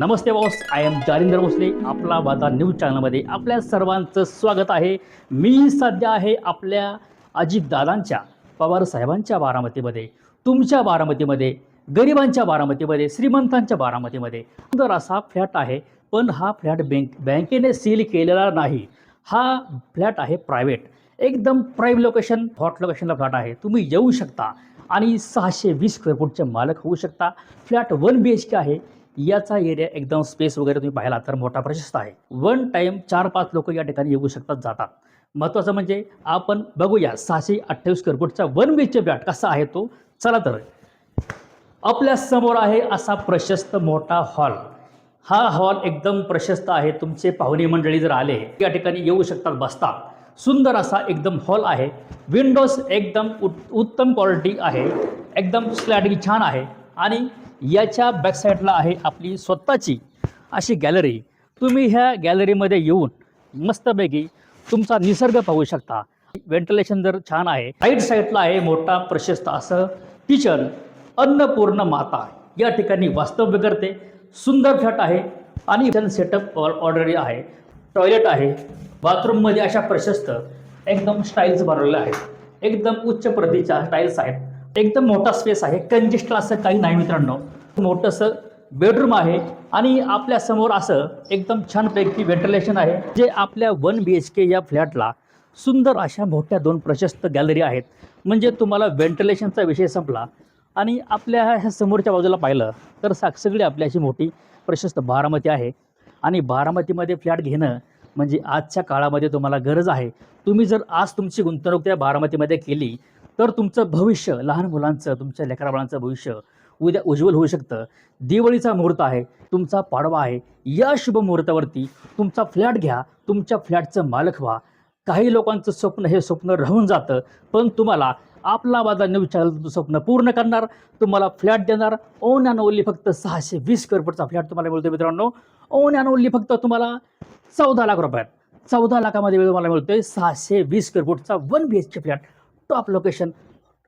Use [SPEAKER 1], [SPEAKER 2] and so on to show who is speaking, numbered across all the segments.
[SPEAKER 1] Namaste boss I am Jarinder Bhosale. आपला बाजार news चॅनलमध्ये आपल्या सर्वांचं स्वागत आहे. मी सध्या आहे आपल्या अजितदादांच्या पवार साहेबांच्या बारामतीमध्ये. तुमच्या बारामतीमध्ये गरिबांच्या बारामतीमध्ये श्रीमंतांच्या बारामतीमध्ये. जर असा फ्लॅट आहे पण हा फ्लॅट बँक बँकेने सील केलेला नाही. हा फ्लॅट आहे प्रायव्हेट एकदम प्राईम लोकेशन हॉट लोकेशनला फ्लॅट आहे. तुम्ही येऊ शकता आणि सहाशे वीस स्क्वेअर फूटचे मालक होऊ शकता. Flat one B H K आहे. याचा एरिया एकदम स्पेस वगैरे तुम्ही पाहिला तर मोठा प्रशस्त आहे. वन टाईम चार पाच लोक या ठिकाणी येऊ शकतात जातात. महत्त्वाचं म्हणजे आपण बघूया सहाशे अठ्ठावीस स्क्वेअर फूटचा वन बी एचचे फ्लॅट कसा आहे तो. चला तर. आपल्यासमोर आहे असा प्रशस्त मोठा हॉल हा हॉल एकदम प्रशस्त आहे. तुमचे पाहुणे मंडळी जर आले या ठिकाणी येऊ शकतात बसतात. सुंदर असा एकदम हॉल आहे. विंडोज एकदम उत्तम क्वालिटी आहे. एकदम स्लॅडिंग छान आहे. आणि याच्या बॅकसाईडला आहे आपली स्वतःची अशी गॅलरी तुम्ही ह्या गॅलरीमध्ये येऊन मस्तपैकी तुमचा निसर्ग पाहू शकता. व्हेंटिलेशन जर छान आहे राईट साईडला आहे मोठा प्रशस्त असं किचन अन्नपूर्ण माता. या ठिकाणी वास्तव्य करते. सुंदर फ्लॅट आहे आणि किचन सेटअप ऑलरेडी आहे. टॉयलेट आहे. बाथरूममध्ये अशा प्रशस्त एकदम स्टाईल्स बनवलेल्या आहेत. एकदम उच्च प्रतीच्या स्टाईल्स आहेत. एकदम मोठा स्पेस आहे. कंजेस्ट असं काही नाही मित्रांनो. मोठंसं बेडरूम आहे आणि आपल्यासमोर असं एकदम छानपैकी व्हेंटिलेशन आहे जे आपल्या वन बी एच के या फ्लॅटला सुंदर अशा मोठ्या दोन प्रशस्त गॅलरी आहेत. म्हणजे तुम्हाला व्हेंटिलेशनचा विषय संपला आणि आपल्या ह्या समोरच्या बाजूला पाहिलं तर सा सगळी आपली अशी मोठी प्रशस्त बारामती आहे. आणि बारामतीमध्ये फ्लॅट घेणं म्हणजे आजच्या काळामध्ये तुम्हाला गरज आहे. तुम्ही जर आज तुमची गुंतवणूक त्या बारामतीमध्ये केली तर तुमचं भविष्य लहान मुलांचं तुमच्या लेकराबाळांचं भविष्य उद्या उज्ज्वल होऊ शकतं. दिवाळीचा मुहूर्त आहे तुमचा पाडवा आहे. या शुभ मुहूर्तावरती तुमचा फ्लॅट घ्या तुमच्या फ्लॅटचं मालक व्हा. काही लोकांचं स्वप्न हे स्वप्न राहून जातं पण तुम्हाला आपला बाजार विचारलं तुमचं स्वप्न पूर्ण करणार. तुम्हाला फ्लॅट देणार. ओन अँड ओनली फक्त सहाशे वीस स्क्वेअर फूटचा फ्लॅट तुम्हाला मिळतो मित्रांनो. ओन अँड ओनली फक्त तुम्हाला चौदा लाख रुपयात. चौदा लाखामध्ये तुम्हाला मिळतोय सहाशे वीस square फूटचा one B H K flat. Top location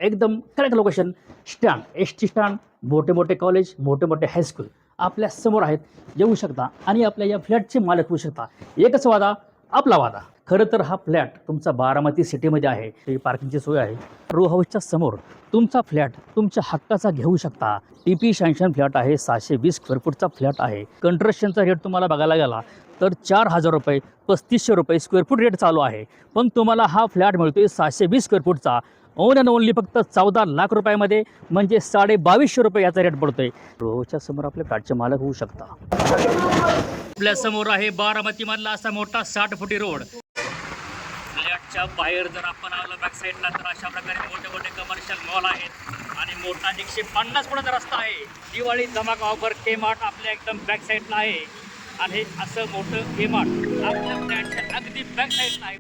[SPEAKER 1] एकदम correct location stand S T stand मोठे मोठे कॉलेज मोठे मोठे हायस्कूल आपल्यासमोर आहेत. येऊ शकता. आणि आपल्या या फ्लॅटचे मालक होऊ शकता. एकच वादा आपला वादा. खरं तर हा फ्लॅट तुमचा बारामती सिटीमध्ये आहे. ही पार्किंगची सोय आहे. रो हाऊसच्या समोर तुमचा फ्लॅट तुमच्या हक्काचा घेऊ शकता. टी पी शॅन्शन फ्लॅट आहे. सहाशे वीस स्क्वेअर फूटचा फ्लॅट आहे. कंस्ट्रक्शनचा रेट तुम्हाला बघायला गेला तर चार हजार रुपये पस्तीसशे रुपये स्क्वेअर फूट रेट चालू आहे. पण तुम्हाला हा फ्लॅट मिळतोय सहाशे वीस स्क्वेअर फूटचा ओन अँड ओनली फक्त चौदा लाख रुपयामध्ये म्हणजे साडे बावीसशे रुपये याचा रेट पडतोय. रोहच्या समोर आपल्या फ्लॅटचे मालक होऊ शकता. आपल्यासमोर आहे बारामतीमधला असा मोठा साठ फुटी रोड. फ्लॅटच्या बाहेर जर आपण आलो बॅक साईडला तर अशा प्रकारे मोठे मोठे कमर्शियल मॉल आहेत. आणि मोठा एकशे पन्नास फुटाचा रस्ता आहे. दिवाळी धमाका ऑफर के मार्ट आपल्या एकदम बॅक साईडला आहे. आणि असं मोठं के मार्ट आपल्या फ्लॅटच्या अगदी बॅक साईडला आहे.